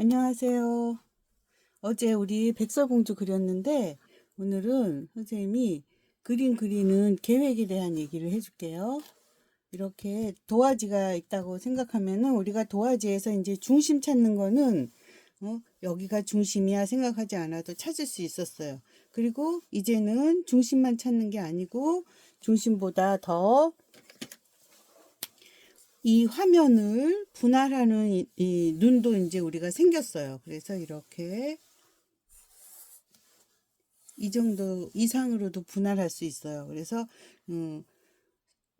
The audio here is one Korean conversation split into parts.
안녕하세요. 어제 우리 백설공주 그렸는데 오늘은 선생님이 그림 그리는 계획에 대한 얘기를 해줄게요. 이렇게 도화지가 있다고 생각하면은 우리가 도화지에서 이제 중심 찾는 거는 어, 여기가 중심이야 생각하지 않아도 찾을 수 있었어요. 그리고 이제는 중심만 찾는 게 아니고 중심보다 더 이 화면을 분할하는 이, 이 눈도 이제 우리가 생겼어요. 그래서 이렇게 이 정도 이상으로도 분할할 수 있어요. 그래서 음,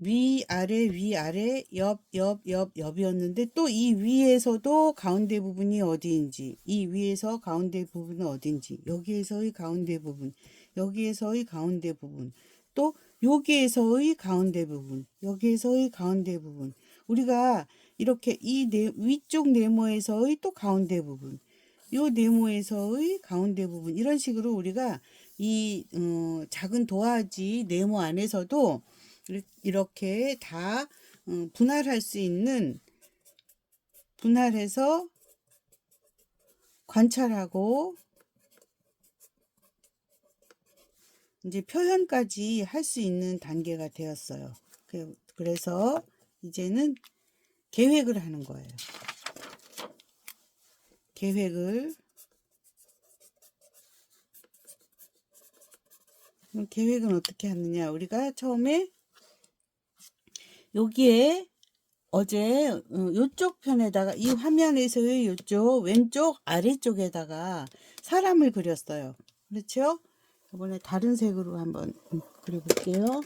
위 아래 위 아래 옆 옆 옆 옆이었는데 또 이 위에서도 가운데 부분이 어디인지 이 위에서 가운데 부분은 어딘지 여기에서의 가운데 부분 여기에서의 가운데 부분 또 여기에서의 가운데 부분 여기에서의 가운데 부분 우리가 이렇게 이 네, 위쪽 네모에서의 또 가운데 부분 요 네모에서의 가운데 부분 이런 식으로 우리가 이 어, 작은 도화지 네모 안에서도 이렇게 다 어, 분할할 수 있는 분할해서 관찰하고 이제 표현까지 할 수 있는 단계가 되었어요. 그- 그래서 이제는 계획을 하는 거예요. 계획을 계획은 어떻게 하느냐? 우리가 처음에 여기에 어제 어, 요쪽 편에다가 이 화면에서의 요쪽 왼쪽 아래쪽에다가 사람을 그렸어요. 그렇죠? 이번에 다른 색으로 한번 음, 그려볼게요.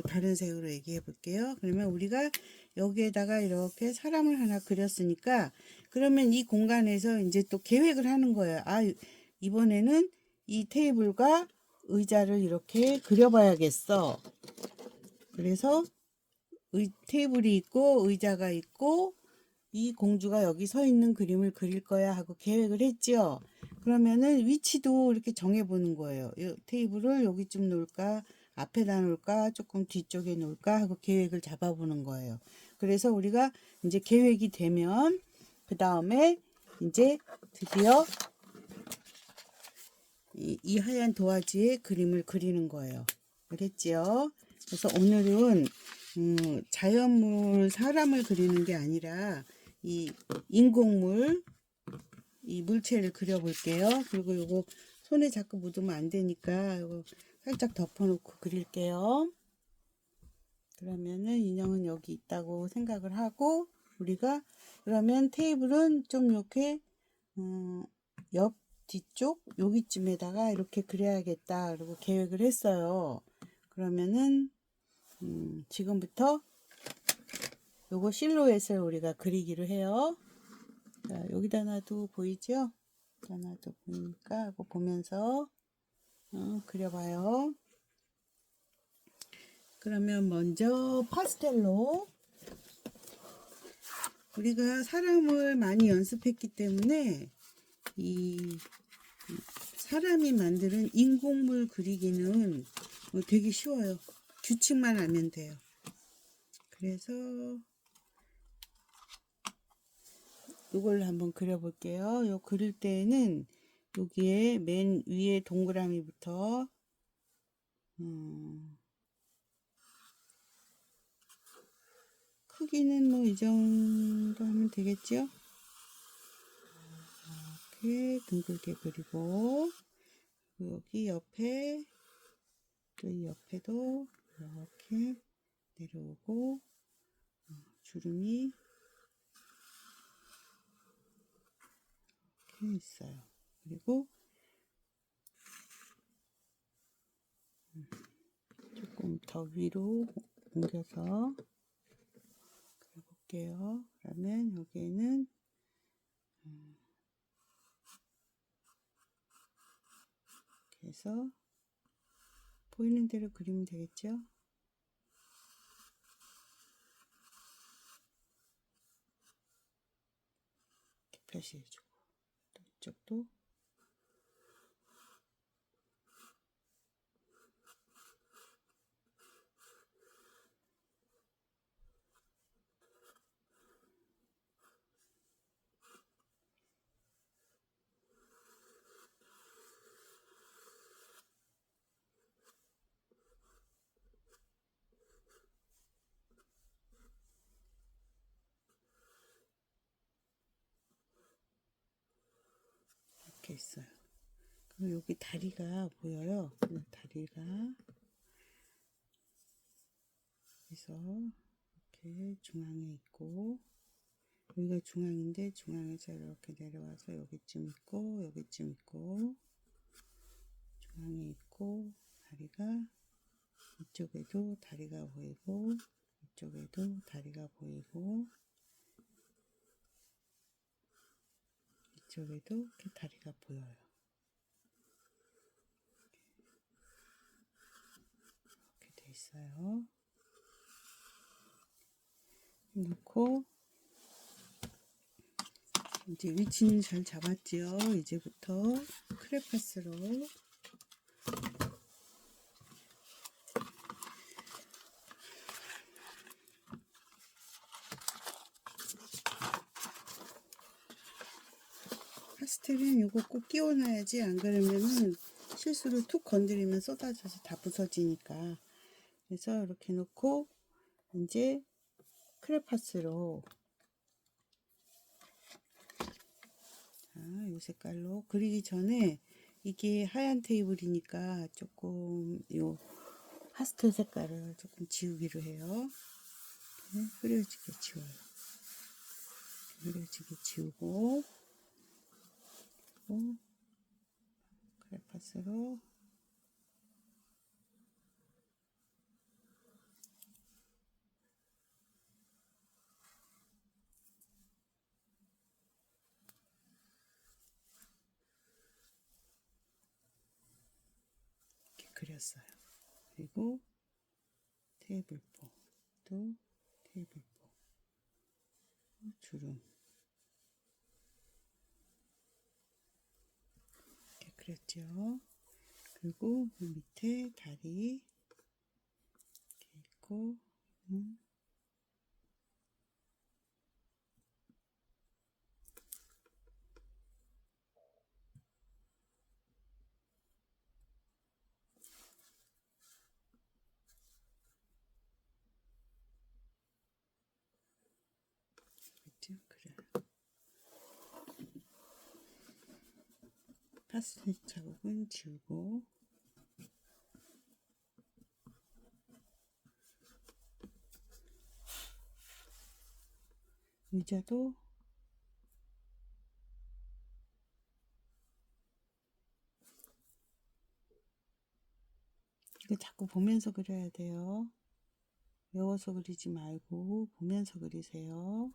다른 색으로 얘기해 볼게요. 그러면 우리가 여기에다가 이렇게 사람을 하나 그렸으니까 그러면 이 공간에서 이제 또 계획을 하는 거예요. 아, 이번에는 이 테이블과 의자를 이렇게 그려봐야겠어. 그래서 의, 테이블이 있고 의자가 있고 이 공주가 여기 서 있는 그림을 그릴 거야 하고 계획을 했죠. 그러면은 위치도 이렇게 정해 보는 거예요. 이 테이블을 여기쯤 놓을까, 앞에다 놓을까, 조금 뒤쪽에 놓을까 하고 계획을 잡아보는 거예요. 그래서 우리가 이제 계획이 되면 그 다음에 이제 드디어 이, 이 하얀 도화지에 그림을 그리는 거예요. 알겠지요? 그래서 오늘은 음, 자연물 사람을 그리는 게 아니라 이 인공물 이 물체를 그려볼게요. 그리고 요거 손에 자꾸 묻으면 안 되니까 요거 살짝 덮어놓고 그릴게요. 그러면은 인형은 여기 있다고 생각을 하고 우리가 그러면 테이블은 좀 이렇게 음, 옆 뒤쪽 여기쯤에다가 이렇게 그려야겠다 그리고 계획을 했어요. 그러면은 음, 지금부터 요거 실루엣을 우리가 그리기로 해요. 자, 여기다 놔도 보이죠? 여기다 놔도 보이니까 보면서 어, 그려봐요. 그러면 먼저 파스텔로 우리가 사람을 많이 연습했기 때문에 이 사람이 만드는 인공물 그리기는 뭐 되게 쉬워요. 규칙만 알면 돼요. 그래서 이걸 한번 그려볼게요. 요 그릴 때는 여기에 맨 위에 동그라미부터 음, 크기는 뭐 이 정도 하면 되겠죠? 이렇게 둥글게 그리고 여기 옆에 또 이 옆에도 이렇게 내려오고 어, 주름이 이렇게 있어요. 그리고 음, 조금 더 위로 옮겨서 그려볼게요. 그러면 여기에는 음, 이렇게 해서 보이는 대로 그리면 되겠죠? 이렇게 표시해주고 또 이쪽도 있어요. 그리고 여기 다리가 보여요. 이 다리가 그래서 이렇게 중앙에 있고 여기가 중앙인데 중앙에서 이렇게 내려와서 여기쯤 있고 여기쯤 있고 중앙에 있고 다리가 이쪽에도 다리가 보이고 이쪽에도 다리가 보이고 이쪽에도 이렇게 다리가 보여요. 이렇게 돼 있어요. 놓고 이제 위치는 잘 잡았지요. 이제부터 크레파스로 파스텔은 이거 꼭 끼워놔야지 안 그러면은 실수로 툭 건드리면 쏟아져서 다 부서지니까 그래서 이렇게 놓고 이제 크레파스로 자, 이 색깔로 그리기 전에 이게 하얀 테이블이니까 조금 요 파스텔 색깔을 조금 지우기로 해요. 이렇게 흐려지게 지워요. 흐려지게 지우고 그리고 크레파스로 이렇게 그렸어요. 그리고 테이블보 또 테이블보 주름 이렇게 그렸죠. 그리고 그 밑에 다리 이렇게 있고 음. 그죠? 그래. 파스텔 자국은 지우고 의자도 이거 자꾸 보면서 그려야 돼요. 외워서 그리지 말고 보면서 그리세요.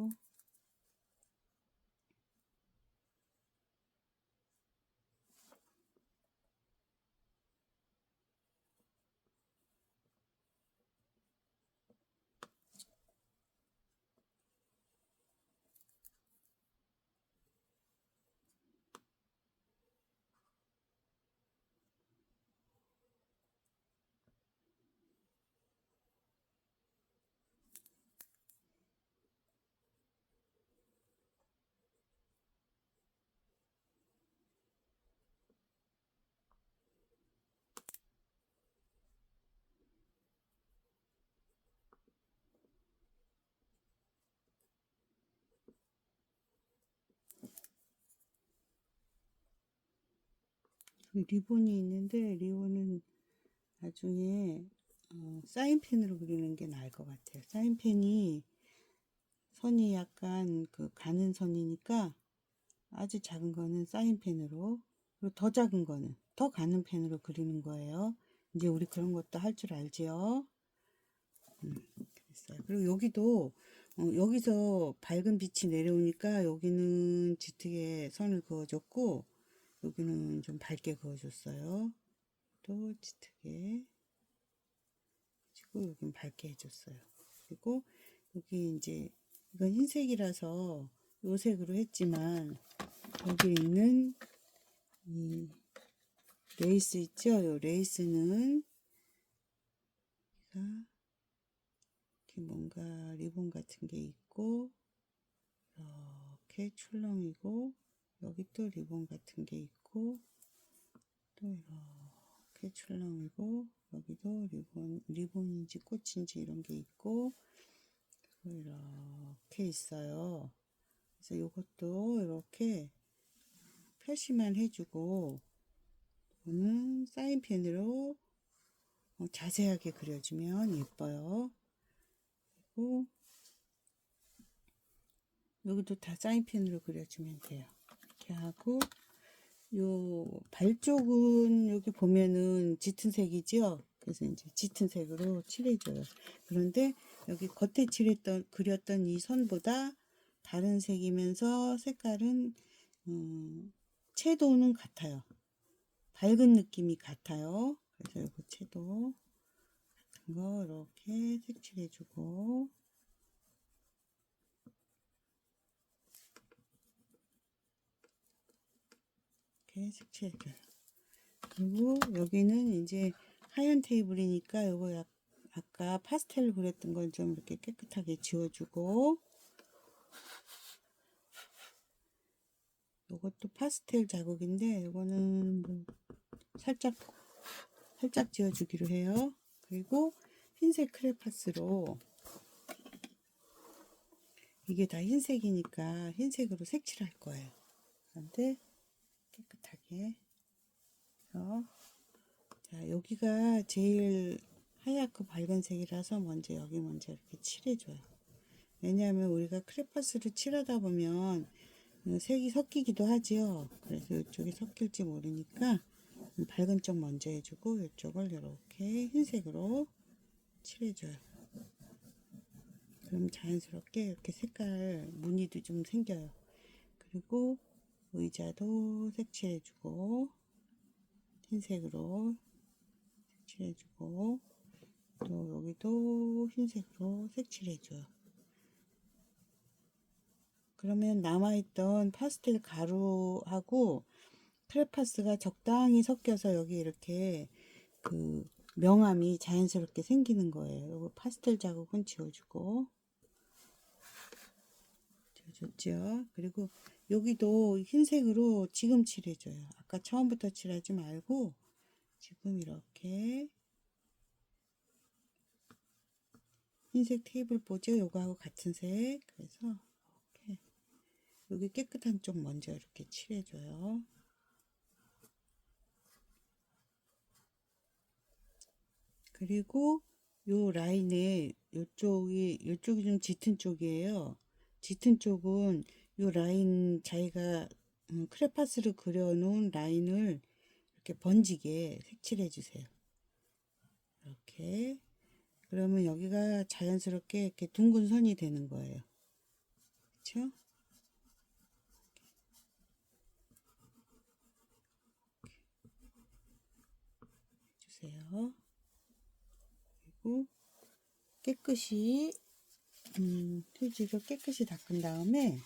또 리본이 있는데 리본은 나중에 어, 사인펜으로 그리는 게 나을 것 같아요. 사인펜이 선이 약간 그 가는 선이니까 아주 작은 거는 사인펜으로 그리고 더 작은 거는 더 가는 펜으로 그리는 거예요. 이제 우리 그런 것도 할 줄 알지요. 음. 그리고 여기도 어, 여기서 밝은 빛이 내려오니까 여기는 짙게 선을 그어줬고 여기는 좀 밝게 그어줬어요. 또 짙게 그리고 여긴 밝게 해줬어요. 그리고 여기 이제 이건 흰색이라서 요 색으로 했지만 여기 있는 이 레이스 있죠? 요 레이스는 이렇게 뭔가 리본 같은 게 있고 이렇게 출렁이고 여기 또 리본 같은 게 있고 또 이렇게 출렁이고 여기도 리본 리본인지 꽃인지 이런 게 있고 이렇게 있어요. 그래서 이것도 이렇게 표시만 해주고 이거는 사인펜으로 어, 자세하게 그려주면 예뻐요. 그리고 여기도 다 사인펜으로 그려주면 돼요. 이렇게 하고 요 발 쪽은 여기 보면은 짙은 색이죠. 그래서 이제 짙은 색으로 칠해줘요. 그런데 여기 겉에 칠했던 그렸던 이 선보다 다른 색이면서 색깔은 음, 채도는 같아요. 밝은 느낌이 같아요. 그래서 요거 채도 같은 거 이렇게 색칠해주고 이렇게 색칠해줘요. 그리고 여기는 이제 하얀 테이블이니까 약, 아까 파스텔 그렸던 걸좀 이렇게 깨끗하게 지워주고 요것도 파스텔 자국인데 요거는 뭐 살짝 살짝 지워주기로 해요. 그리고 흰색 크레파스로 이게 다 흰색이니까 흰색으로 색칠할 거예요. 그런데 깨끗하게 해서 자 여기가 제일 하얗고 밝은 색이라서 먼저 여기 먼저 이렇게 칠해줘요. 왜냐하면 우리가 크레파스를 칠하다 보면 어, 색이 섞이기도 하지요. 그래서 이쪽이 섞일지 모르니까 밝은 쪽 먼저 해주고 이쪽을 이렇게 흰색으로 칠해줘요. 그럼 자연스럽게 이렇게 색깔 무늬도 좀 생겨요. 그리고 의자도 색칠해주고 흰색으로 색칠해주고 또 여기도 흰색으로 색칠해줘요. 그러면 남아있던 파스텔 가루하고 크레파스가 적당히 섞여서 여기 이렇게 그 명암이 자연스럽게 생기는 거예요. 요거 파스텔 자국은 지워주고 지워줬죠. 그리고 여기도 흰색으로 지금 칠해줘요. 아까 처음부터 칠하지 말고 지금 이렇게 흰색 테이블 보죠? 요거하고 같은 색. 그래서 이렇게 여기 깨끗한 쪽 먼저 이렇게 칠해줘요. 그리고 요 라인에 요쪽이 요쪽이 좀 짙은 쪽이에요. 짙은 쪽은 요 라인 자기가 음, 크레파스를 그려놓은 라인을 이렇게 번지게 색칠해 주세요. 이렇게 그러면 여기가 자연스럽게 이렇게 둥근 선이 되는 거예요. 그렇죠? 주세요. 그리고 깨끗이 음, 휴지로 깨끗이 닦은 다음에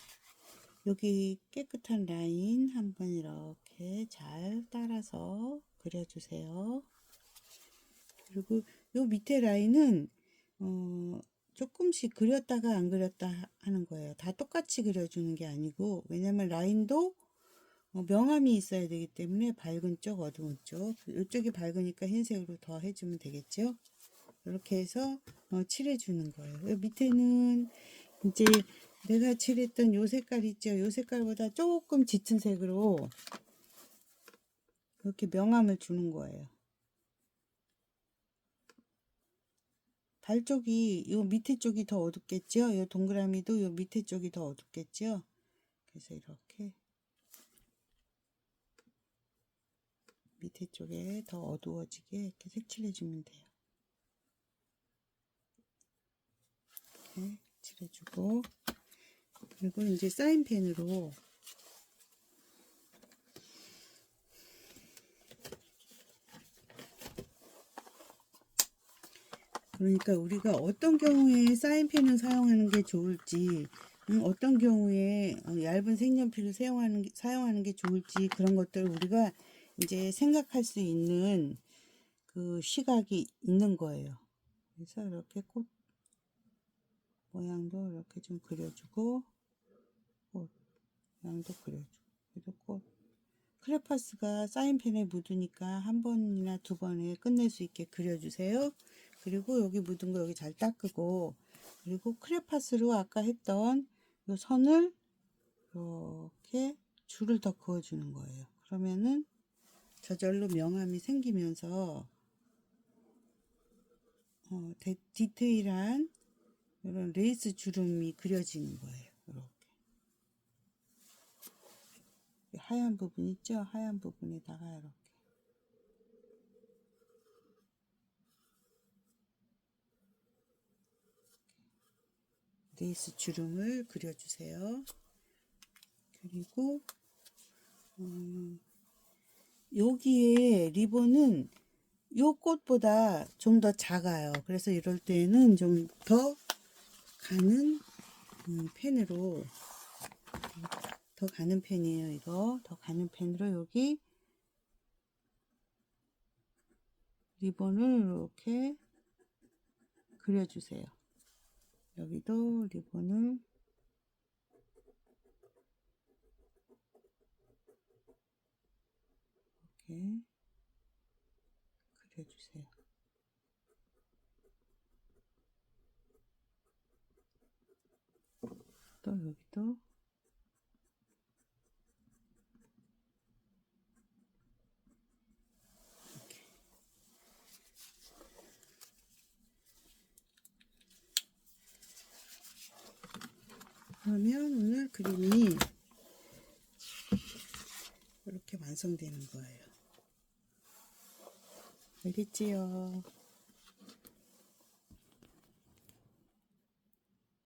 여기 깨끗한 라인 한번 이렇게 잘 따라서 그려주세요. 그리고 요 밑에 라인은 어, 조금씩 그렸다가 안 그렸다 하는 거예요. 다 똑같이 그려주는 게 아니고 왜냐면 라인도 어, 명암이 있어야 되기 때문에 밝은 쪽, 어두운 쪽 이쪽이 밝으니까 흰색으로 더 해주면 되겠죠. 이렇게 해서 어, 칠해주는 거예요. 요 밑에는 이제 내가 칠했던 요 색깔 있죠. 요 색깔보다 조금 짙은 색으로 이렇게 명암을 주는 거예요. 발 쪽이 요 밑에 쪽이 더 어둡겠죠. 요 동그라미도 요 밑에 쪽이 더 어둡겠죠. 그래서 이렇게 밑에 쪽에 더 어두워지게 이렇게 색칠해 주면 돼요. 이렇게 칠해주고 그리고 이제 사인펜으로 그러니까 우리가 어떤 경우에 사인펜을 사용하는 게 좋을지, 음, 어떤 경우에 어, 얇은 색연필을 사용하는 게, 사용하는 게 좋을지 그런 것들을 우리가 이제 생각할 수 있는 그 시각이 있는 거예요. 그래서 이렇게 꽃 모양도 이렇게 좀 그려주고 꽃 모양도 그려주고 그래도 꽃 크레파스가 사인펜에 묻으니까 한 번이나 두 번에 끝낼 수 있게 그려주세요. 그리고 여기 묻은 거 여기 잘 닦고 그리고 크레파스로 아까 했던 요 선을 이렇게 줄을 더 그어주는 거예요. 그러면은 저절로 명암이 생기면서 어, 데, 디테일한 이런 레이스 주름이 그려지는 거예요. 이렇게 하얀 부분 있죠? 하얀 부분에다가 이렇게 레이스 주름을 그려주세요. 그리고 음, 여기에 리본은 요 꽃보다 좀 더 작아요. 그래서 이럴 때는 좀 더 가는 음, 펜으로 더 가는 펜이에요. 이거 더 가는 펜으로 여기 리본을 이렇게 그려주세요. 여기도 리본을 이렇게 그려주세요. 또 여기도 이렇게 그림이 이렇게 완성되는 거예요. 알겠지요?